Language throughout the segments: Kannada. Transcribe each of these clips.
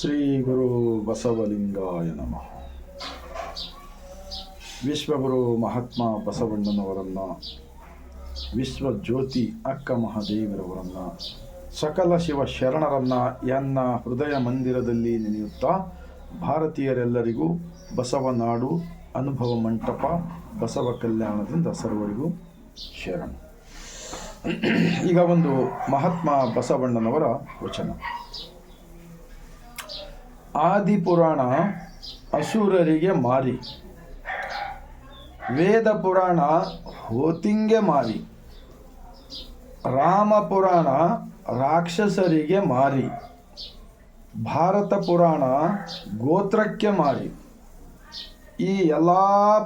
ಶ್ರೀ ಗುರು ಬಸವಲಿಂಗಾಯ ನಮಃ. ವಿಶ್ವಗುರು ಮಹಾತ್ಮ ಬಸವಣ್ಣನವರನ್ನು ವಿಶ್ವ ಜ್ಯೋತಿ ಅಕ್ಕ ಮಹಾದೇವರವರನ್ನು, ಸಕಲ ಶಿವ ಶರಣರನ್ನ ಎನ್ನ ಹೃದಯ ಮಂದಿರದಲ್ಲಿ ನೆನೆಯುತ್ತಾ ಭಾರತೀಯರೆಲ್ಲರಿಗೂ ಬಸವನಾಡು ಅನುಭವ ಮಂಟಪ, ಬಸವ ಕಲ್ಯಾಣದಿಂದ ಸರ್ವರಿಗೂ ಶರಣ. ಈಗ ಒಂದು ಮಹಾತ್ಮ ಬಸವಣ್ಣನವರ ವಚನ. ಆದಿ ಪುರಾಣ ಅಸುರರಿಗೆ ಮಾರಿ. ವೇದ ಪುರಾಣ ಹೋತಿಂಗೆ ಮಾರಿ. ರಾಮ ಪುರಾಣ ರಾಕ್ಷಸರಿಗೆ ಮಾರಿ. ಭಾರತ ಪುರಾಣ ಗೋತ್ರಕ್ಕೆ ಮಾರಿ. ಈ ಎಲ್ಲ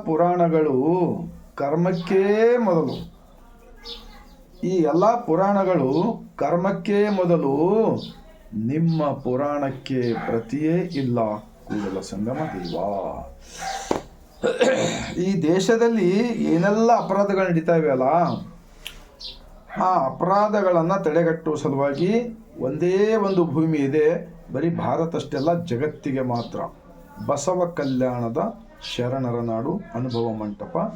ಪುರಾಣಗಳು ಕರ್ಮಕ್ಕೇ ಮೊದಲು. ಈ ಎಲ್ಲ ಪುರಾಣಗಳು ಕರ್ಮಕ್ಕೆ ಮೊದಲು ನಿಮ್ಮ ಪುರಾಣಕ್ಕೆ ಪ್ರತಿಯೇ ಇಲ್ಲ. ಕೂಡಲ ಸಂಗಮ ದೇವ. ಈ ದೇಶದಲ್ಲಿ ಏನೆಲ್ಲ ಅಪರಾಧಗಳು ನಡೀತಾ ಇವೆಯಲ್ಲ ಆ ಅಪರಾಧಗಳನ್ನು ತಡೆಗಟ್ಟುವ ಸಲುವಾಗಿ ಒಂದೇ ಒಂದು ಭೂಮಿ ಇದೆ. ಬರೀ ಭಾರತ ಅಷ್ಟೆಲ್ಲ ಜಗತ್ತಿಗೆ ಮಾತ್ರ. ಬಸವ ಕಲ್ಯಾಣದ ಶರಣರ ನಾಡು, ಅನುಭವ ಮಂಟಪ,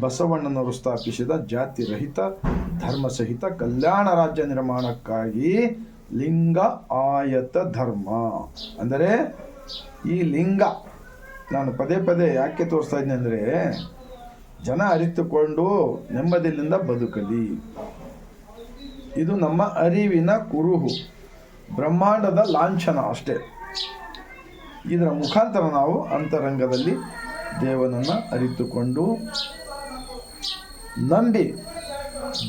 ಬಸವಣ್ಣನವರು ಸ್ಥಾಪಿಸಿದ ಜಾತಿ ರಹಿತ ಧರ್ಮ ಸಹಿತ ಕಲ್ಯಾಣ ರಾಜ್ಯ ನಿರ್ಮಾಣಕ್ಕಾಗಿ ಲಿಂಗ ಆಯತ ಧರ್ಮ. ಅಂದರೆ ಈ ಲಿಂಗ, ನಾನು ಪದೇ ಪದೇ ಯಾಕೆ ತೋರಿಸ್ತಾ ಇದ್ದೀನಿ ಅಂದರೆ, ಜನ ಅರಿತುಕೊಂಡು ನೆಮ್ಮದಿಯಿಂದ ಬದುಕಲಿ. ಇದು ನಮ್ಮ ಅರಿವಿನ ಕುರುಹು, ಬ್ರಹ್ಮಾಂಡದ ಲಾಂಛನ ಅಷ್ಟೇ. ಇದರ ಮುಖಾಂತರ ನಾವು ಅಂತರಂಗದಲ್ಲಿ ದೇವನನ್ನು ಅರಿತುಕೊಂಡು ನಂಬಿ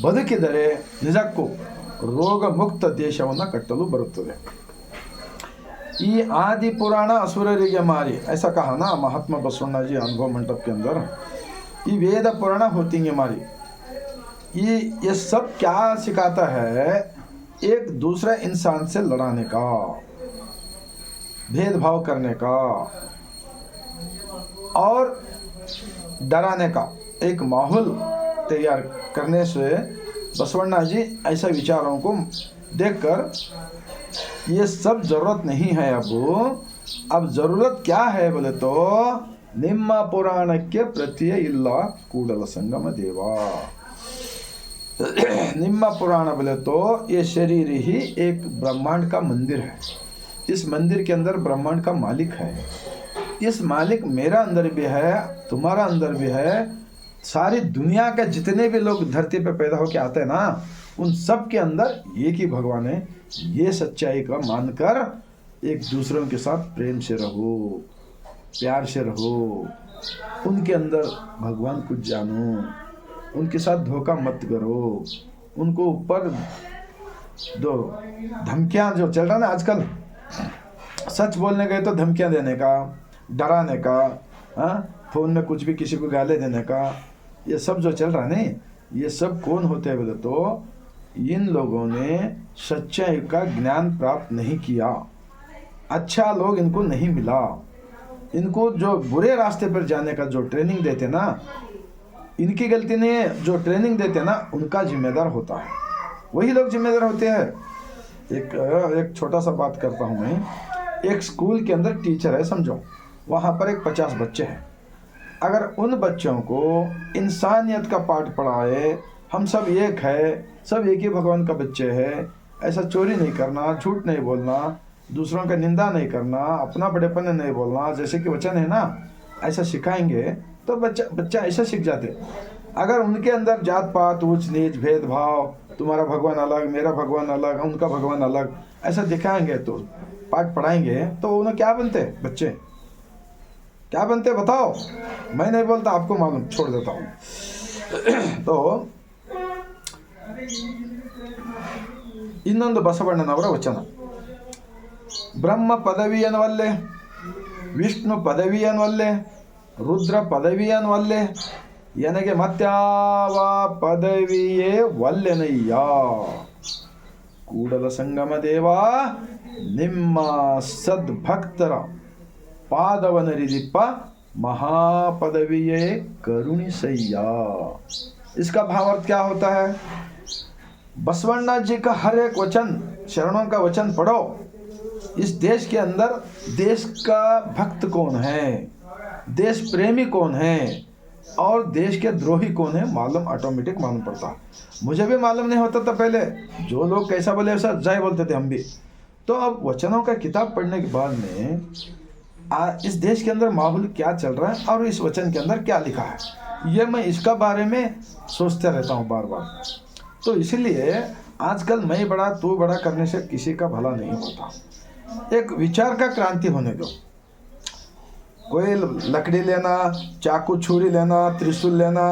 ಬದುಕಿದರೆ ನಿಜಕ್ಕೂ रोग ದೇಶವನ್ನು ಕಟ್ಟಲು ಬರುತ್ತದೆ. ಈ ಆದಿ ಪುರಾಣ ಅಸುರರಿಗೆ ಮಾರಿ. ऐसा कहा ना महात्मा बसवण्णा जी अनुभव मंडप के अंदर. वेद पुराण होती है मारी ये सब क्या सिखाता है? एक दूसरे इंसान से लड़ाने का, भेदभाव करने का, और डराने का एक माहौल तैयार करने से बसवण्णा जी ऐसा विचारों को देखकर ये सब जरूरत नहीं है अब अब जरूरत क्या है बोले तो ನಿಮ್ಮ ಪುರಾಣಕ್ಕೆ ಪ್ರತಿಯೇ ಇಲ್ಲ ಕೂಡಲ ಸಂಗಮ ದೇವ ನಿಮ್ಮ पुराण बोले तो ये शरीर ही एक ब्रह्मांड का मंदिर है इस मंदिर के अंदर ब्रह्मांड का मालिक है इस मालिक मेरा अंदर भी है तुम्हारा अंदर भी है सारी दुनिया के जितने भी लोग धरती पर पैदा होके आते हैं ना, उन सब के अंदर एक ही भगवान है, ये सच्चाई का मानकर एक दूसरों के साथ प्रेम से रहो, प्यार से रहो। उनके अंदर भगवान को जानो, उनके साथ धोखा मत करो। उनको ऊपर दो धमकियाँ जो चल रहा ना आजकल, सच बोलने गए तो धमकियाँ देने का, डराने का हाँ फ़ोन में कुछ भी किसी को गाले देने का ये सब जो चल रहा है, नहीं, ये सब कौन होते हैं बोले तो? इन लोगों ने सच्चाई का ज्ञान प्राप्त नहीं किया। अच्छा लोग इनको नहीं मिला। इनको जो बुरे रास्ते पर जाने का जो ट्रेनिंग देते ना, इनकी गलती है, जो ट्रेनिंग देते ना, उनका जिम्मेदार होता है। वही लोग जिम्मेदार होते हैं। एक एक छोटा सा बात करता हूँ मैं। एक स्कूल के अंदर टीचर है, समझो। वहाँ पर एक पचास बच्चे हैं। अगर उन बच्चों को इंसानियत का पाठ पढ़ाए, हम सब एक है, सब एक ही भगवान का बच्चे हैं, ऐसा चोरी नहीं करना, झूठ नहीं बोलना, दूसरों का निंदा नहीं करना, अपना बड़ेपन नहीं बोलना, जैसे कि वचन है ना, ऐसा सिखाएँगे तो बच्चा बच्चा ऐसा सीख जाते। अगर उनके अंदर जात पात ऊंच नीच, भेदभाव, तुम्हारा भगवान अलग, मेरा भगवान अलग, उनका भगवान अलग, ऐसा दिखाएँगे तो पाठ पढ़ाएँगे तो उन्हें क्या बनते, बच्चे? क्या बनते बताओ मैं नहीं बोलता आपको मालूम छोड़ देता हूँ तो ಇನ್ನೊಂದು ಬಸವಣ್ಣನವರ ವಚನ ಬ್ರಹ್ಮ ಪದವಿಯನ್ವಲ್ಲೇ ವಿಷ್ಣು ಪದವಿಯನ್ವಲ್ಲೇ ರುದ್ರ ಪದವಿಯನ್ವಲ್ಲೇ ಎನಗೆ ಮತ್ಯಾವ ಪದವಿಯೇ ವಲ್ಲೆನಯ್ಯ ಕೂಡಲ ಸಂಗಮ ದೇವ ನಿಮ್ಮ ಸದ್ಭಕ್ತರ पादवनरिदिप महापदवीय करुणिसैया। इसका भावार्थ क्या होता है? बसवन्ना जी का हर एक वचन शरणों का वचन पढ़ो। इस देश के अंदर देश का भक्त कौन है? देश प्रेमी कौन है? और देश के द्रोही कौन है? मालूम ऑटोमेटिक मालूम पड़ता। मुझे भी मालूम नहीं होता था पहले। जो लोग कैसा बोले वैसा जय बोलते थे हम भी। तो अब वचनों का किताब पढ़ने के बाद में आ, इस देश के अंदर माहौल क्या चल रहा है और इस वचन के अंदर क्या लिखा है? ये मैं इसका बारे में सोचते रहता हूँ बार बार तो इसलिए आजकल मैं बड़ा तू बड़ा करने से किसी का भला नहीं होता। एक विचार का क्रांति होने दो। कोई लकड़ी लेना चाकू छुरी लेना त्रिशूल लेना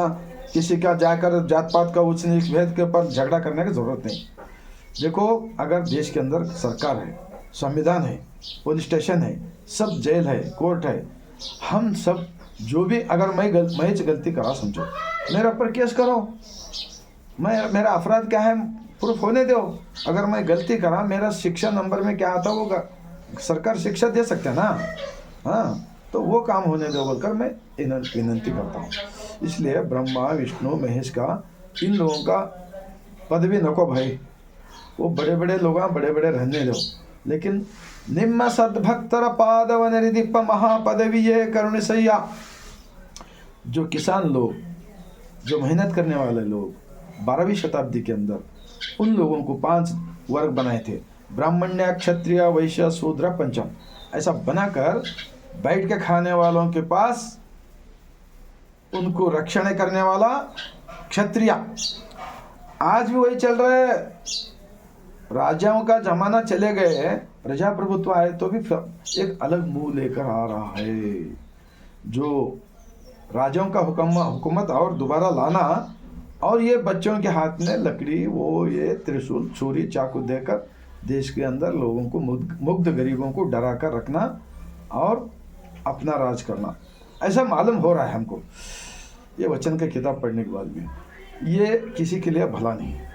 किसी का जाकर जात पात का उच्च नीच भेद के ऊपर झगड़ा करने की ज़रूरत नहीं। देखो अगर देश के अंदर सरकार है संविधान है पुलिस स्टेशन है सब जेल है कोर्ट है। हम सब जो भी अगर मैं गल, मैं गलती करा समझो। मेरे ऊपर केस करो मैं मेरा अपराध क्या है? प्रूफ होने दो। अगर मैं गलती करा मेरा शिक्षा नंबर में क्या आता होगा? सरकार शिक्षा दे सकते हैं ना? हाँ तो वो काम होने दो बोलकर मैं विनंती करता हूँ। इसलिए ब्रह्मा विष्णु महेश का इन लोगों का पद भी नको भाई। वो बड़े बड़े लोग बड़े बड़े रहने दो। लेकिन निम्न सद्भक्तर पादव निरिदीप महापदवी ये करुणसैया। जो किसान लोग, जो मेहनत करने वाले लोग, बारहवीं शताब्दी के अंदर, उन लोगों को पाँच वर्ग बनाए थे। ब्राह्मण्य, क्षत्रिय, वैश्य, शूद्र, पंचम। ऐसा बनाकर बैठ के खाने वालों के पास उनको रक्षण करने वाला क्षत्रिय। आज भी वही चल रहा है। राजाओं का जमाना चले गए प्रजा प्रभुत्व आए तो भी एक अलग मुँह लेकर आ रहा है। जो राजाओं का हुक्म हुकूमत और दोबारा लाना, और ये बच्चों के हाथ में लकड़ी, वो ये त्रिशूल, छुरी, चाकू देकर देश के अंदर लोगों को मुग्ध गरीबों को डरा कर रखना और अपना राज करना। ऐसा मालूम हो रहा है हमको। ये वचन का किताब पढ़ने के बाद भी। ये किसी के लिए भला नहीं है।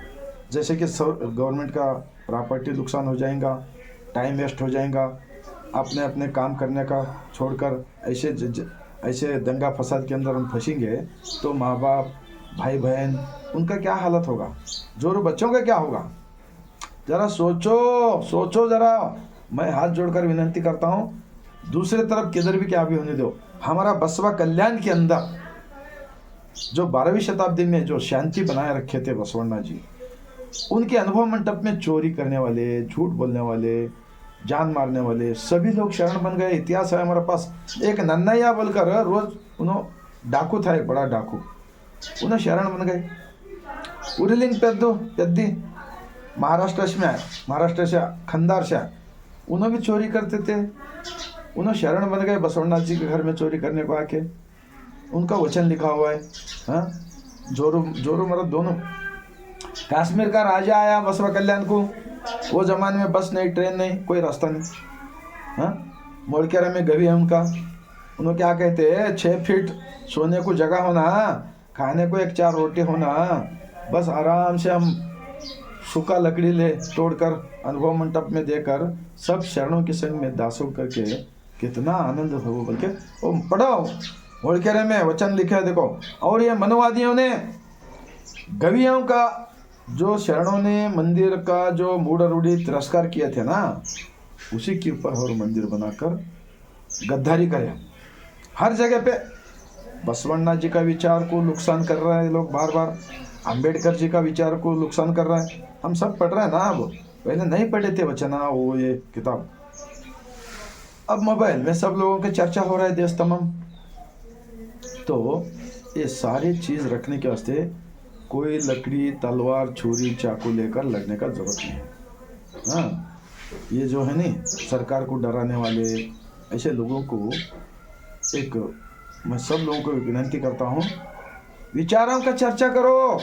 जैसे कि गवर्नमेंट का प्रॉपर्टी नुकसान हो जाएगा टाइम वेस्ट हो जाएगा अपने अपने काम करने का छोड़कर ऐसे ज, ज, ऐसे दंगा फसाद के अंदर हम फंसेंगे तो माँ बाप भाई बहन उनका क्या हालत होगा? ज़ोर बच्चों का क्या होगा? जरा सोचो सोचो जरा। मैं हाथ जोड़कर विनंती करता हूँ दूसरे तरफ़ किधर भी क्या भी होने दो। हमारा बसवा कल्याण के अंदर जो बारहवीं शताब्दी में जो शांति बनाए रखे थे बसवण्णा जी उनके अनुभव मंडप में चोरी करने वाले, झूठ बोलने वाले, जान मारने वाले, सभी लोग शरण बन गए। इतिहास है हमारे पास। एक नन्नैया बोलकर रोज उन्होंने डाकू था, एक बड़ा डाकू। उन्हें शरण बन गए। उरिलिंग पेद्दू, पेद्दी, महाराष्ट्र में है महाराष्ट्र से खंदार से है उन्हें भी चोरी करते थे। उन्हें शरण बन गए, बसवनाथ जी के घर में चोरी करने को आके। उनका वचन लिखा हुआ है हाँ? जोरू जोरू मरद दोनों। कश्मीर का राजा आया बसवा कल्याण को। वो जमाने में बस नहीं, ट्रेन नहीं, कोई रास्ता नहीं। हाँ? मोड़केरा में गवी है उनका। उन्होंने क्या कहते हैं छः फीट सोने को जगह होना, खाने को एक चार रोटी होना, बस आराम से हम सूखा लकड़ी ले तोड़कर, अनुभव मंडप में देकर, सब शरणों के संग में दासों करके कितना आनंद हो बोल के वो पढ़ो होड़केरे में वचन लिखे देखो। और ये मनोवादियों ने गवियों का जो शरणों ने मंदिर का जो मूढ़ रूढ़ी तिरस्कार किए थे ना, उसी के ऊपर और मंदिर बनाकर गद्दारी करे हर जगह पे बसवन्ना जी का विचार को नुकसान कर रहा है लोग बार बार अंबेडकर जी का विचार को नुकसान कर रहा है। हम सब पढ़ रहे हैं ना अब, पहले नहीं पढ़े थे वचना वो ये किताब। अब मोबाइल में सब लोगों के चर्चा हो रहा है देश तमाम। तो ये सारी चीज़ रखने के वास्ते कोई लकड़ी, तलवार, छुरी, चाकू लेकर लड़ने का ज़रूरत नहीं है। हाँ ये जो है नहीं सरकार को डराने वाले, ऐसे लोगों को एक, मैं सब लोगों को विनंती करता हूँ, विचारों का चर्चा करो।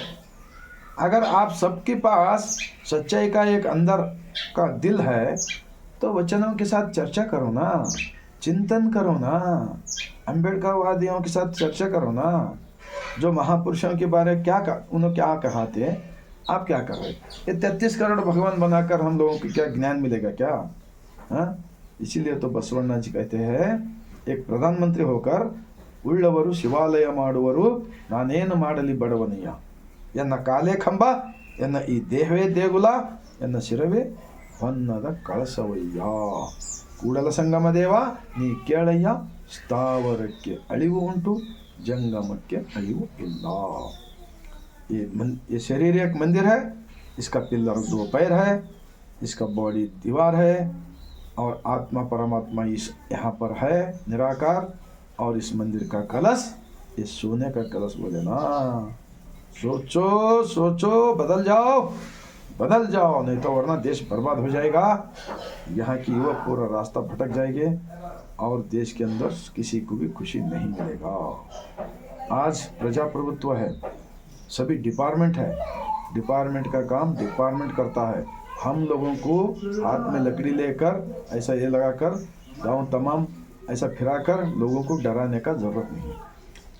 अगर आप सबके पास सच्चाई का एक अंदर का दिल है तो वचनों के साथ चर्चा करो ना, चिंतन करो ना अम्बेडकरवादियों के साथ चर्चा करो ना। जो महापुरुषों के बारे में क्या उन्होंने क्या कहा थे? आप क्या कर रहे ये तैतीस करोड़ भगवान बनाकर हम लोगों को क्या ज्ञान मिलेगा क्या? हाँ? इसीलिए तो बसवण्णा जी कहते हैं, एक प्रधानमंत्री होकर ಉಳ್ಳವರು ಶಿವಾಲಯ ಮಾಡುವರು ನಾನೇನು ಮಾಡಲಿ ಬಡವನಯ್ಯ ಎನ್ನ ಕಾಲೇ ಕಂಬ ಎನ್ನ ಈ ದೇಹವೇ ದೇಗುಲ ಎನ್ನ ಶಿರವೇ ಹೊನ್ನದ ಕಳಸವಯ್ಯ। ಕೂಡಲ ಸಂಗಮ ದೇವ, ನೀ ಕೇಳಯ್ಯ, ಸ್ಥಾವರಕ್ಕೆ ಅಳಿವು ಉಂಟು. जंगमट्य अयु इल्ला ये मन, ये शरीर एक मंदिर है इसका पिल्लर दो पैर है इसका बॉडी दीवार है और आत्मा परमात्मा इस यहाँ पर है निराकार और इस मंदिर का कलश ये सोने का कलश बोले ना। सोचो सोचो बदल जाओ बदल जाओ नहीं तो वरना देश बर्बाद हो जाएगा। यहाँ की युवक पूरा रास्ता भटक जाएँगे। और देश के अंदर किसी को भी खुशी नहीं मिलेगा। आज प्रजाप्रभुत्व है। सभी डिपार्टमेंट है। डिपार्टमेंट का काम डिपार्टमेंट करता है। हम लोगों को हाथ में लकड़ी लेकर, ऐसा ये लगाकर, गाँव तमाम ऐसा फिराकर लोगों को डराने का ज़रूरत नहीं।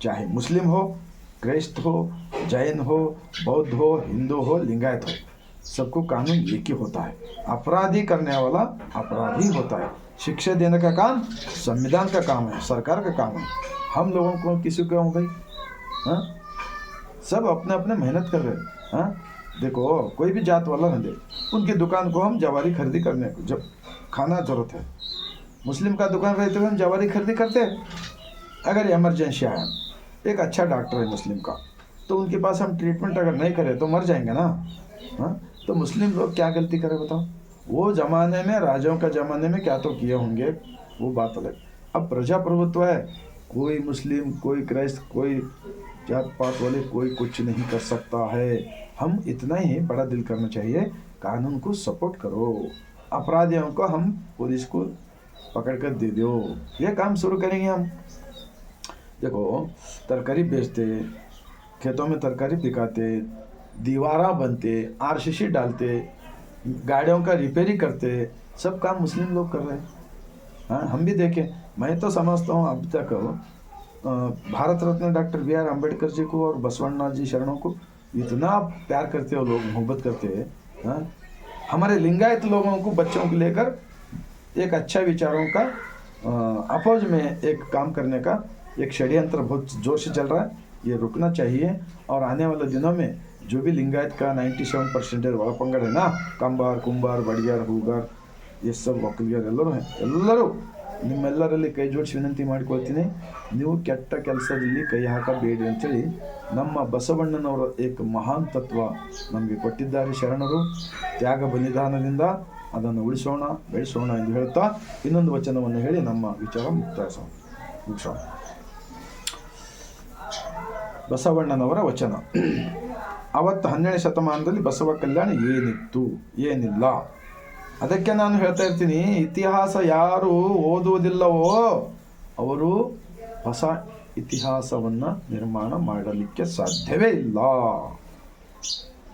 चाहे मुस्लिम हो क्राइस्ट हो, जैन हो, बौद्ध हो, हिंदू हो, लिंगायत हो, सबको कानून एक ही होता है। अपराधी करने वाला अपराधी होता है। शिक्षा देने का काम, संविधान का काम है, सरकार का काम है। हम लोगों को किसी को क्यों भाई हाँ? सब अपने अपने मेहनत कर रहे हैं हाँ? देखो, कोई भी जात वाला न दे। उनकी दुकान को हम जवारी खरीदी करने को जब खाना ज़रूरत है। मुस्लिम का दुकान रहते हुए हम जवारी खरीदी करते हैं। अगर इमरजेंसी आया, एक अच्छा डॉक्टर है मुस्लिम का तो उनके पास हम ट्रीटमेंट अगर नहीं करें तो मर जाएँगे ना हाँ? तो मुस्लिम लोग क्या गलती करें बताओ? वो जमाने में, राजाओं का जमाने में क्या तो किए होंगे? वो बात अलग। अब प्रजा प्रभुत्व है। कोई मुस्लिम, कोई क्राइस्ट कोई जात पात वाले कोई कुछ नहीं कर सकता है। हम इतना ही बड़ा दिल करना चाहिए। कानून को सपोर्ट करो। अपराधियों को हम पुलिस को पकड़ कर दे दो। ये काम शुरू करेंगे हम। देखो, तरकारी बेचते, खेतों में तरकारी पिकाते दीवारा बनते आरसीसी डालते गाड़ियों का रिपेयरिंग करते हैं। सब काम मुस्लिम लोग कर रहे हैं। हाँ हम भी देखें। मैं तो समझता हूँ, अब तक Bharat Ratna doctor B R Ambedkar ji को और बसवन्ना जी शरणों को इतना प्यार करते हो लोग, मोहब्बत करते हैं। हाँ? हमारे लिंगायत लोगों को, बच्चों को लेकर एक अच्छा विचारों का अपोज में एक काम करने का एक षड्यंत्र बहुत ज़ोर से चल रहा है। ये रुकना चाहिए और आने वाले दिनों में जो भी लिंगायत का 97 परसेंटेज ಒಳಪಂಗಡ है ना ಕಂಬಾರ್ ಕುಂಬಾರ್ ಬಡಿಯಾರ್ ಹೂಗಾರ್ ये सब ಒಕ್ಕಲಿಗರು ಎಲ್ಲರೂ ಎಲ್ಲರೂ ನಿಮ್ಮೆಲ್ಲರಲ್ಲಿ ಕೈ ಜೋಡಿಸಿ ವಿನಂತಿ ಮಾಡಿಕೊಳ್ತೀನಿ ನೀವು ಕೆಟ್ಟ ಕೆಲಸದಲ್ಲಿ ಕೈ ಹಾಕಬೇಡಿ ಅಂತೇಳಿ ನಮ್ಮ ಬಸವಣ್ಣನವರ ಏಕ ಮಹಾನ್ ತತ್ವ ನಮಗೆ ಕೊಟ್ಟಿದ್ದಾರೆ ಶರಣರು ತ್ಯಾಗ ಬಲಿದಾನದಿಂದ ಅದನ್ನು ಉಳಿಸೋಣ ಬೆಳೆಸೋಣ ಎಂದು ಹೇಳ್ತಾ ಇನ್ನೊಂದು ವಚನವನ್ನು ಹೇಳಿ ನಮ್ಮ ವಿಚಾರ ಮುಕ್ತಾಯಿಸೋಣ ಮುಗಿಸೋಣ ಬಸವಣ್ಣನವರ ವಚನ. ಅವತ್ತು ಹನ್ನೆರಡನೇ ಶತಮಾನದಲ್ಲಿ ಬಸವ ಕಲ್ಯಾಣ ಏನಿತ್ತು? ಏನಿಲ್ಲ. ಅದಕ್ಕೆ ನಾನು ಹೇಳ್ತಾ ಇರ್ತೀನಿ, ಇತಿಹಾಸ ಯಾರು ಓದುವುದಿಲ್ಲವೋ ಅವರು ಹೊಸ ಇತಿಹಾಸವನ್ನು ನಿರ್ಮಾಣ ಮಾಡಲಿಕ್ಕೆ ಸಾಧ್ಯವೇ ಇಲ್ಲ.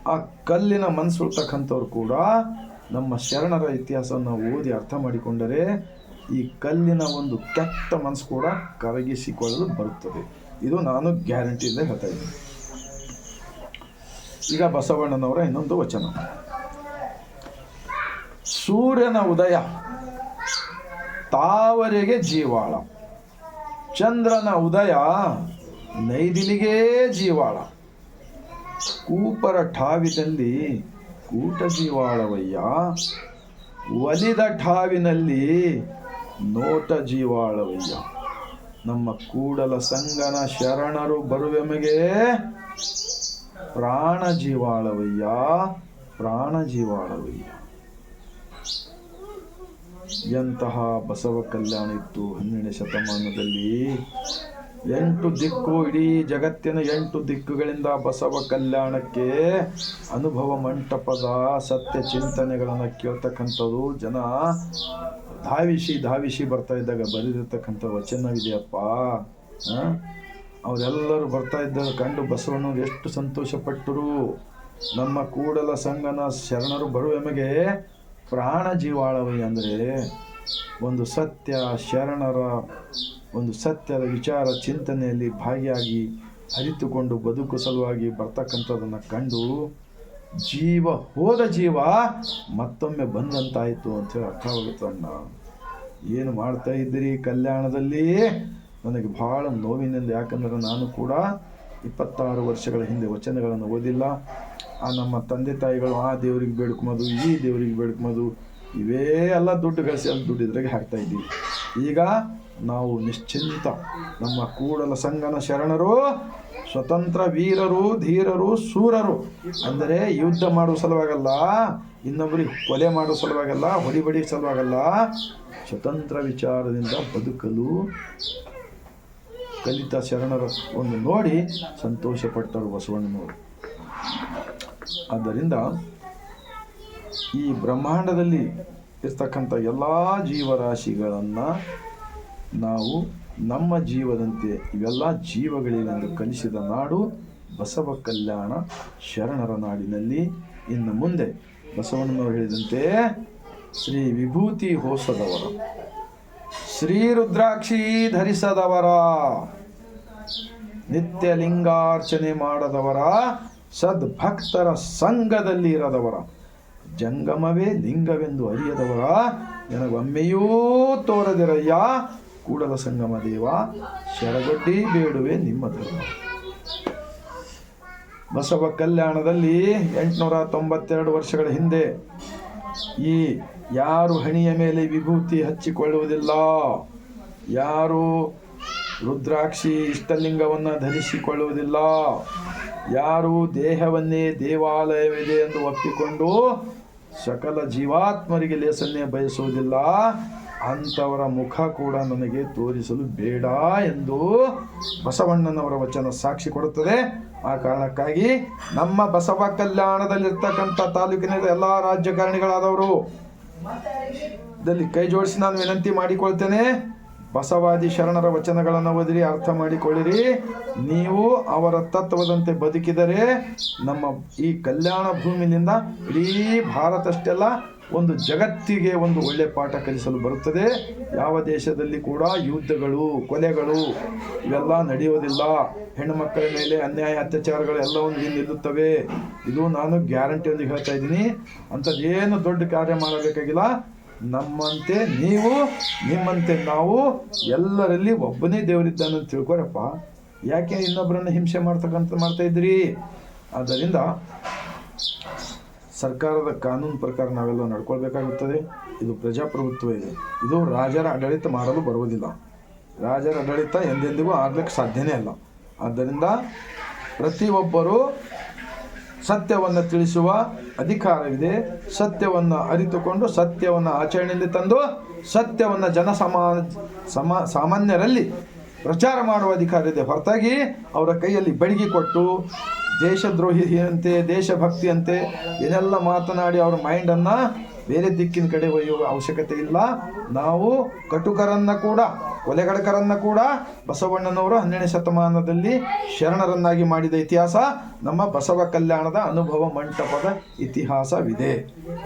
ಆ ಕಲ್ಲಿನ ಮನಸ್ಸುಳ್ತಕ್ಕಂಥವ್ರು ಕೂಡ ನಮ್ಮ ಶರಣರ ಇತಿಹಾಸವನ್ನು ಓದಿ ಅರ್ಥ ಮಾಡಿಕೊಂಡರೆ ಈ ಕಲ್ಲಿನ ಒಂದು ಕೆಟ್ಟ ಮನಸ್ಸು ಕೂಡ ಕರಗಿಸಿಕೊಳ್ಳಲು ಬರುತ್ತದೆ. ಇದು ನಾನು ಗ್ಯಾರಂಟಿಯಿಂದ ಹೇಳ್ತಾ ಇದ್ದೀನಿ. ಈಗ ಬಸವಣ್ಣನವರ ಇನ್ನೊಂದು ವಚನ. ಸೂರ್ಯನ ಉದಯ, ತಾವರೆಗೆ ಜೀವಾಳ. ಚಂದ್ರನ ಉದಯ, ನೈದಿಲಿಗೆ ಜೀವಾಳ. ಕೂಪರ ಠಾವಿನಲ್ಲಿ ಕೂಟ ಜೀವಾಳವಯ್ಯ. ಒಲಿದ ಠಾವಿನಲ್ಲಿ ನೋಟ ಜೀವಾಳವಯ್ಯ. ನಮ್ಮ ಕೂಡಲ ಸಂಗನ ಶರಣರು ಬರುವೆಮಗೆ. ಪ್ರಾಣ ಜೀವಾಳವಯ್ಯ ಪ್ರಾಣ ಜೀವಾಳವಯ್ಯ. ಎಂತಹ ಬಸವ ಕಲ್ಯಾಣ ಇತ್ತು ಹನ್ನೆರಡನೇ ಶತಮಾನದಲ್ಲಿ. ಎಂಟು ದಿಕ್ಕು ಇಡೀ ಜಗತ್ತಿನ ಎಂಟು ದಿಕ್ಕುಗಳಿಂದ ಬಸವ ಕಲ್ಯಾಣಕ್ಕೆ ಅನುಭವ ಮಂಟಪದ ಸತ್ಯ ಚಿಂತನೆಗಳನ್ನು ಕೇಳ್ತಕ್ಕಂಥದ್ದು ಜನ ಧಾವಿಸಿ ಧಾವಿಸಿ ಬರ್ತಾ ಇದ್ದಾಗ ಬರೆದಿರ್ತಕ್ಕಂಥ ವಚನವಿದೆಯಪ್ಪ? ಅವರೆಲ್ಲರೂ ಬರ್ತಾ ಇದ್ದಾಗ ಕಂಡು ಬಸವಣ್ಣ ಎಷ್ಟು ಸಂತೋಷಪಟ್ಟರು ನಮ್ಮ ಕೂಡಲ ಸಂಘನ ಶರಣರು ಬರುವೆಮಗೆ ಪ್ರಾಣ ಜೀವಾಳವೈ ಅಂದರೆ ಒಂದು ಸತ್ಯ ಶರಣರ, ಒಂದು ಸತ್ಯದ ವಿಚಾರ ಚಿಂತನೆಯಲ್ಲಿ ಭಾಗಿಯಾಗಿ ಅರಿತುಕೊಂಡು ಬದುಕು ಸಲುವಾಗಿ ಬರ್ತಕ್ಕಂಥದ್ದನ್ನು ಕಂಡು ಜೀವ, ಹೋದ ಜೀವ ಮತ್ತೊಮ್ಮೆ ಬಂದಂತಾಯಿತು ಅಂತೇಳಿ ಅರ್ಥವಾಗುತ್ತೆ ಅಣ್ಣ. ಏನು ಮಾಡ್ತಾ ಇದ್ದೀರಿ ಕಲ್ಯಾಣದಲ್ಲಿ? ನನಗೆ ಭಾಳ ನೋವಿನಿಂದ, ಯಾಕಂದ್ರೆ ನಾನು ಕೂಡ ಇಪ್ಪತ್ತಾರು ವರ್ಷಗಳ ಹಿಂದೆ ವಚನಗಳನ್ನು ಓದಿಲ್ಲ. ಆ ನಮ್ಮ ತಂದೆ ತಾಯಿಗಳು ಆ ದೇವರಿಗೆ ಬೇಡ್ಕೊಬೋದು ಈ ದೇವರಿಗೆ ಬೇಡ್ಕೊಬೋದು ಇವೇ ಎಲ್ಲ ದುಡ್ಡು ಗಳಿಸಿ ಅಲ್ಲಿ ದುಡ್ಡಿದ್ರಾಗೆ ಹಾಕ್ತಾ ಇದ್ದೀವಿ. ಈಗ ನಾವು ನಿಶ್ಚಿಂತ ನಮ್ಮ ಕೂಡಲ ಸಂಗನ ಶರಣರು, ಸ್ವತಂತ್ರ ವೀರರು, ಧೀರರು, ಸೂರರು. ಅಂದರೆ ಯುದ್ಧ ಮಾಡುವ ಸಲುವಾಗಲ್ಲ, ಇನ್ನೊಬ್ಬರಿಗೆ ಕೊಲೆ ಮಾಡುವ ಸಲುವಾಗಲ್ಲ ಹೊಡಿಬಡಿ ಸಲುವಾಗಲ್ಲ. ಸ್ವತಂತ್ರ ವಿಚಾರದಿಂದ ಬದುಕಲು ಕಲಿತ ಶರಣರ ಒಂದು ನೋಡಿ ಸಂತೋಷ ಬಸವಣ್ಣನವರು. ಆದ್ದರಿಂದ ಈ ಬ್ರಹ್ಮಾಂಡದಲ್ಲಿ ಇರ್ತಕ್ಕಂಥ ಎಲ್ಲ ಜೀವರಾಶಿಗಳನ್ನು ನಾವು ನಮ್ಮ ಜೀವದಂತೆ ಇವೆಲ್ಲ ಜೀವಗಳಿಗೆಂದು ಕಲಿಸಿದ ನಾಡು ಬಸವ ಕಲ್ಯಾಣ ಶರಣರ ನಾಡಿನಲ್ಲಿ ಇನ್ನು ಮುಂದೆ. ಬಸವಣ್ಣನವರು ಹೇಳಿದಂತೆ, ಶ್ರೀ ವಿಭೂತಿ ಹೋಸದವರ, ಶ್ರೀ ರುದ್ರಾಕ್ಷಿ ಧರಿಸದವರ, ನಿತ್ಯ ಲಿಂಗಾರ್ಚನೆ ಮಾಡದವರ, ಸದ್ಭಕ್ತರ ಸಂಘದಲ್ಲಿ ಇರದವರ ಜಂಗಮವೇ ಲಿಂಗವೆಂದು ಅರಿಯದವರ ನನಗೊಮ್ಮೆಯೂ ತೋರದಿರಯ್ಯ. ಕೂಡಲ ಸಂಗಮ ದೇವ ಶರಗಡ್ಡಿ ಬೇಡುವೆ ನಿಮ್ಮ ಧರ್ಮ. ಬಸವ ಕಲ್ಯಾಣದಲ್ಲಿ ಎಂಟುನೂರ ತೊಂಬತ್ತೆರಡು ವರ್ಷಗಳ ಹಿಂದೆ ಈ ಯಾರು ಹಣಿಯ ಮೇಲೆ ವಿಭೂತಿ ಹಚ್ಚಿಕೊಳ್ಳುವುದಿಲ್ಲ, ಯಾರು ರುದ್ರಾಕ್ಷಿ ಇಷ್ಟಲಿಂಗವನ್ನು ಧರಿಸಿಕೊಳ್ಳುವುದಿಲ್ಲ, ಯಾರು ದೇಹವನ್ನೇ ದೇವಾಲಯವಿದೆ ಎಂದು ಒಪ್ಪಿಕೊಂಡು ಸಕಲ ಜೀವಾತ್ಮರಿಗೆ ಲೇಸನ್ನೇ ಬಯಸುವುದಿಲ್ಲ. ಅಂಥವರ ಮುಖ ಕೂಡ ನನಗೆ ತೋರಿಸಲು ಬೇಡ ಎಂದು ಬಸವಣ್ಣನವರ ವಚನ ಸಾಕ್ಷಿ ಕೊಡುತ್ತದೆ. ಆ ಕಾರಣಕ್ಕಾಗಿ ನಮ್ಮ ಬಸವ ಕಲ್ಯಾಣದಲ್ಲಿರ್ತಕ್ಕಂಥ ತಾಲೂಕಿನ ಎಲ್ಲ ರಾಜಕಾರಣಿಗಳಾದವರು ಇದರಲ್ಲಿ ಕೈ ಜೋಡಿಸಿ ನಾನು ವಿನಂತಿ ಮಾಡಿಕೊಳ್ತೇನೆ. ಬಸವಾದಿ ಶರಣರ ವಚನಗಳನ್ನು ಓದಿರಿ, ಅರ್ಥ ಮಾಡಿಕೊಳ್ಳಿರಿ. ನೀವು ಅವರ ತತ್ವದಂತೆ ಬದುಕಿದರೆ ನಮ್ಮ ಈ ಕಲ್ಯಾಣ ಭೂಮಿನಿಂದ ಇಡೀ ಭಾರತಷ್ಟೆಲ್ಲ ಒಂದು ಜಗತ್ತಿಗೆ ಒಂದು ಒಳ್ಳೆ ಪಾಠ ಕಲಿಸಲು ಬರುತ್ತದೆ. ಯಾವ ದೇಶದಲ್ಲಿ ಕೂಡ ಯುದ್ಧಗಳು, ಕೊಲೆಗಳು ಇವೆಲ್ಲ ನಡೆಯೋದಿಲ್ಲ ಹೆಣ್ಣು ಮಕ್ಕಳ ಮೇಲೆ ಅನ್ಯಾಯ, ಅತ್ಯಾಚಾರಗಳು ಎಲ್ಲವನ್ನು ನಿಲ್ಲುತ್ತವೆ. ಇದು ನಾನು ಗ್ಯಾರಂಟಿಯೊಂದಿಗೆ ಹೇಳ್ತಾ ಇದ್ದೀನಿ. ಅಂಥದ್ದೇನು ದೊಡ್ಡ ಕಾರ್ಯ ಮಾಡಬೇಕಾಗಿಲ್ಲ. ನಮ್ಮಂತೆ ನೀವು, ನಿಮ್ಮಂತೆ ನಾವು ಎಲ್ಲರಲ್ಲಿ ಒಬ್ಬನೇ ದೇವರಿದ್ದಾನೆ ತಿಳ್ಕೊರಪ್ಪ. ಯಾಕೆ ಇನ್ನೊಬ್ಬರನ್ನು ಹಿಂಸೆ ಮಾಡ್ತಕ್ಕಂಥ ಮಾಡ್ತಾ ಇದ್ರಿ ಆದ್ದರಿಂದ ಸರ್ಕಾರದ ಕಾನೂನು ಪ್ರಕಾರ ನಾವೆಲ್ಲ ನಡ್ಕೊಳ್ಬೇಕಾಗುತ್ತದೆ. ಇದು ಪ್ರಜಾಪ್ರಭುತ್ವ ಇದೆ. ಇದು ರಾಜರ ಆಡಳಿತ ಮಾಡಲು ಬರುವುದಿಲ್ಲ. ರಾಜರ ಆಡಳಿತ ಎಂದೆಂದಿಗೂ ಆಗ್ಲಿಕ್ಕೆ ಸಾಧ್ಯನೇ ಅಲ್ಲ ಆದ್ದರಿಂದ ಪ್ರತಿಯೊಬ್ಬರು ಸತ್ಯವನ್ನು ತಿಳಿಸುವ ಅಧಿಕಾರವಿದೆ. ಸತ್ಯವನ್ನು ಅರಿತುಕೊಂಡು ಸತ್ಯವನ್ನು ಆಚರಣೆಯಲ್ಲಿ ತಂದು ಸತ್ಯವನ್ನು ಜನ ಸಮಾ, ಸಮ, ಸಾಮಾನ್ಯರಲ್ಲಿ ಪ್ರಚಾರ ಮಾಡುವ ಅಧಿಕಾರ ಇದೆ. ಹೊರತಾಗಿ ಅವರ ಕೈಯಲ್ಲಿ ಬಡಿಗೆ ಕೊಟ್ಟು ದೇಶದ್ರೋಹಿಯಂತೆ, ದೇಶಭಕ್ತಿಯಂತೆ ಏನೆಲ್ಲ ಮಾತನಾಡಿ ಅವರ ಮೈಂಡನ್ನು ಬೇರೆ ದಿಕ್ಕಿನ ಕಡೆ ಒಯ್ಯುವ ಅವಶ್ಯಕತೆ ಇಲ್ಲ. ನಾವು ಕಟುಕರನ್ನ ಕೂಡ ಕೊಲೆಗಡಕರನ್ನ ಕೂಡ ಬಸವಣ್ಣನವರು ಹನ್ನೆರಡನೇ ಶತಮಾನದಲ್ಲಿ ಶರಣರನ್ನಾಗಿ ಮಾಡಿದ ಇತಿಹಾಸ ನಮ್ಮ ಬಸವ ಕಲ್ಯಾಣದ ಅನುಭವ ಮಂಟಪದ ಇತಿಹಾಸವಿದೆ.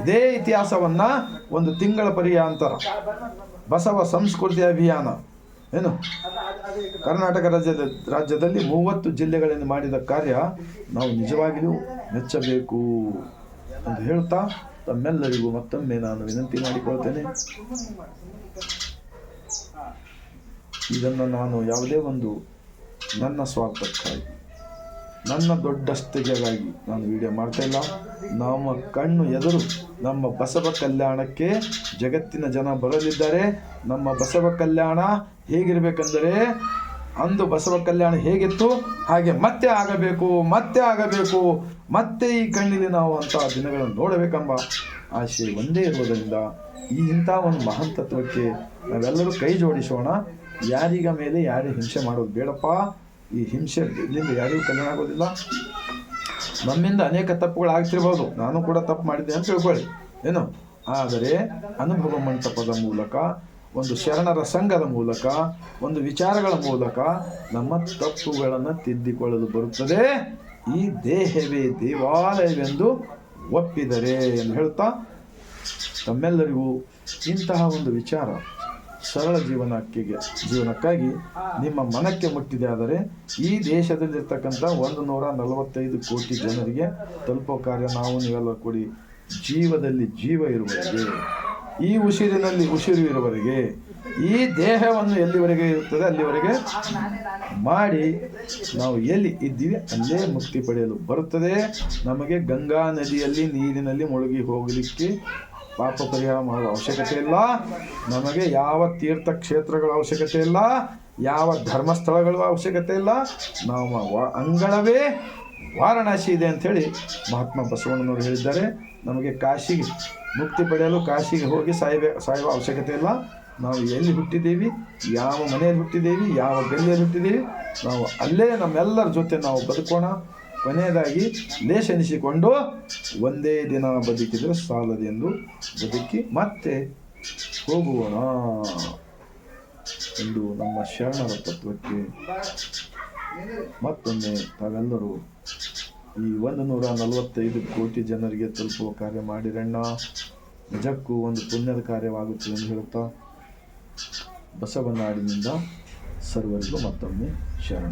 ಇದೇ ಇತಿಹಾಸವನ್ನ ಒಂದು ತಿಂಗಳ ಪರ್ಯಾಂತರ ಬಸವ ಸಂಸ್ಕೃತಿ ಅಭಿಯಾನ, ಏನು? ಕರ್ನಾಟಕ ರಾಜ್ಯದ, ರಾಜ್ಯದಲ್ಲಿ ಮೂವತ್ತು ಜಿಲ್ಲೆಗಳಲ್ಲಿ ಮಾಡಿದ ಕಾರ್ಯ ನಾವು ನಿಜವಾಗಿಯೂ ಮೆಚ್ಚಬೇಕು ಅಂತ ಹೇಳ್ತಾ ತಮ್ಮೆಲ್ಲರಿಗೂ ಮತ್ತೊಮ್ಮೆ ನಾನು ವಿನಂತಿ ಮಾಡಿಕೊಳ್ತೇನೆ. ಇದನ್ನು ನಾನು ಯಾವುದೇ ಒಂದು ನನ್ನ ಸ್ವಾರ್ಥಕ್ಕಾಗಿ, ನನ್ನ ದೊಡ್ಡ ದೊಡ್ಡಸ್ತಿಗೆಗಾಗಿ ನಾನು ವಿಡಿಯೋ ಮಾಡ್ತಾ ಇಲ್ಲ. ನಮ್ಮ ಕಣ್ಣು ಎದುರು ನಮ್ಮ ಬಸವ ಕಲ್ಯಾಣಕ್ಕೆ ಜಗತ್ತಿನ ಜನ ಬರಲಿದ್ದಾರೆ. ನಮ್ಮ ಬಸವ ಕಲ್ಯಾಣ ಹೇಗಿರಬೇಕೆಂದರೆ, ಅಂದು ಬಸವ ಕಲ್ಯಾಣ ಹೇಗಿತ್ತು, ಹಾಗೆ ಮತ್ತೆ ಆಗಬೇಕು ಮತ್ತೆ ಆಗಬೇಕು. ಮತ್ತೆ ಈ ಕಣ್ಣಿಲಿ ನಾವು ಅಂತ ದಿನಗಳನ್ನು ನೋಡಬೇಕೆಂಬ ಆಶೆ ಒಂದೇ ಇರುವುದರಿಂದ ಈ ಇಂಥ ಒಂದು ಮಹಾನ್ ನಾವೆಲ್ಲರೂ ಕೈ ಜೋಡಿಸೋಣ. ಯಾರಿಗ ಮೇಲೆ ಯಾರೇ ಹಿಂಸೆ ಮಾಡೋದು ಬೇಡಪ್ಪ. ಈ ಹಿಂಸೆ ಇಲ್ಲಿಂದ ಯಾರಿಗೂ ಕಲ್ಯಾಣ ಆಗೋದಿಲ್ಲ. ನಮ್ಮಿಂದ ಅನೇಕ ತಪ್ಪುಗಳು ಆಗ್ತಿರ್ಬೋದು. ನಾನು ಕೂಡ ತಪ್ಪು ಮಾಡಿದ್ದೆ ಅಂತ ತಿಳ್ಕೊಳ್ಳಿ. ಏನು? ಆದರೆ ಅನುಭವ ಮಂಟಪದ ಮೂಲಕ, ಒಂದು ಶರಣರ ಸಂಘದ ಮೂಲಕ, ಒಂದು ವಿಚಾರಗಳ ಮೂಲಕ ನಮ್ಮ ತಪ್ಪುಗಳನ್ನು ತಿದ್ದಿಕೊಳ್ಳಲು ಬರುತ್ತದೆ. ಈ ದೇಹವೇ ದೇವಾಲಯವೆಂದು ಒಪ್ಪಿದರೆ ಎಂದು ಹೇಳ್ತಾ, ತಮ್ಮೆಲ್ಲರಿಗೂ ಇಂತಹ ಒಂದು ವಿಚಾರ ಸರಳ ಜೀವನಕ್ಕೆ ಜೀವನಕ್ಕಾಗಿ ನಿಮ್ಮ ಮನಕ್ಕೆ ಮುಟ್ಟಿದೆ ಆದರೆ ಈ ದೇಶದಲ್ಲಿರ್ತಕ್ಕಂಥ ಒಂದು ನೂರ ನಲವತ್ತೈದು ಕೋಟಿ ಜನರಿಗೆ ತಲುಪೋ ಕಾರ್ಯ ನಾವು ನೀವೆಲ್ಲ ಕೂಡಿ. ಜೀವದಲ್ಲಿ ಜೀವ ಇರುವವರೆಗೆ. ಈ ಉಸಿರಿನಲ್ಲಿ ಉಸಿರು ಇರುವವರೆಗೆ ಈ ದೇಹವನ್ನು ಎಲ್ಲಿವರೆಗೆ ಇರುತ್ತದೆ? ಅಲ್ಲಿವರೆಗೆ ಮಾಡಿ ನಾವು ಎಲ್ಲಿ ಇದ್ದೀವಿ? ಅಲ್ಲೇ ಮುಕ್ತಿ ಪಡೆಯಲು ಬರುತ್ತದೆ. ನಮಗೆ ಗಂಗಾ ನದಿಯಲ್ಲಿ ನೀರಿನಲ್ಲಿ ಮುಳುಗಿ ಹೋಗಲಿಕ್ಕೆ ಪಾಪ ಪರಿಹಾರ ಮಾಡುವ ಅವಶ್ಯಕತೆ ಇಲ್ಲ. ನಮಗೆ ಯಾವ ತೀರ್ಥ ಕ್ಷೇತ್ರಗಳ ಅವಶ್ಯಕತೆ ಇಲ್ಲ. ಯಾವ ಧರ್ಮಸ್ಥಳಗಳ ಅವಶ್ಯಕತೆ ಇಲ್ಲ. ವ- ಅಂಗಳವೇ ವಾರಣಾಸಿ ಇದೆ ಅಂಥೇಳಿ ಮಹಾತ್ಮ ಬಸವಣ್ಣನವರು ಹೇಳಿದ್ದಾರೆ. ನಮಗೆ ಕಾಶಿಗೆ ಮುಕ್ತಿ ಪಡೆಯಲು ಕಾಶಿಗೆ ಹೋಗಿ ಸಾಯಬೇ ಸಾಯುವ ಅವಶ್ಯಕತೆ ಇಲ್ಲ. ನಾವು ಎಲ್ಲಿ ಹುಟ್ಟಿದ್ದೀವಿ? ಯಾವ ಮನೆಯಲ್ಲಿ ಹುಟ್ಟಿದ್ದೀವಿ? ಯಾವ ಗಲ್ಲಿಯಲ್ಲಿ ಹುಟ್ಟಿದ್ದೀವಿ? ನಾವು ಅಲ್ಲೇ ನಮ್ಮೆಲ್ಲರ ಜೊತೆ ನಾವು ಬದುಕೋಣ. ಕೊನೆಯದಾಗಿ ಲೇಷನಿಸಿಕೊಂಡು ಒಂದೇ ದಿನ ಬದುಕಿದರೆ ಎಂದು ಬದುಕಿ ಮತ್ತೆ ಹೋಗುವಣ ಎಂದು ನಮ್ಮ ಶರಣರ ತತ್ವಕ್ಕೆ ಮತ್ತೊಮ್ಮೆ ತಾವೆಲ್ಲರೂ ಈ ಒಂದು ನೂರ ನಲವತ್ತೈದು ಕೋಟಿ ಜನರಿಗೆ ತಲುಪುವ ಕಾರ್ಯ ಮಾಡಿರಣ್ಣ. ನಿಜಕ್ಕೂ ಒಂದು ಪುಣ್ಯದ ಕಾರ್ಯವಾಗುತ್ತದೆ ಎಂದು ಹೇಳುತ್ತಾ? ಬಸವನಾಡಿನಿಂದ ಸರ್ವರಿಗೂ ಮತ್ತೊಮ್ಮೆ ಶರಣ.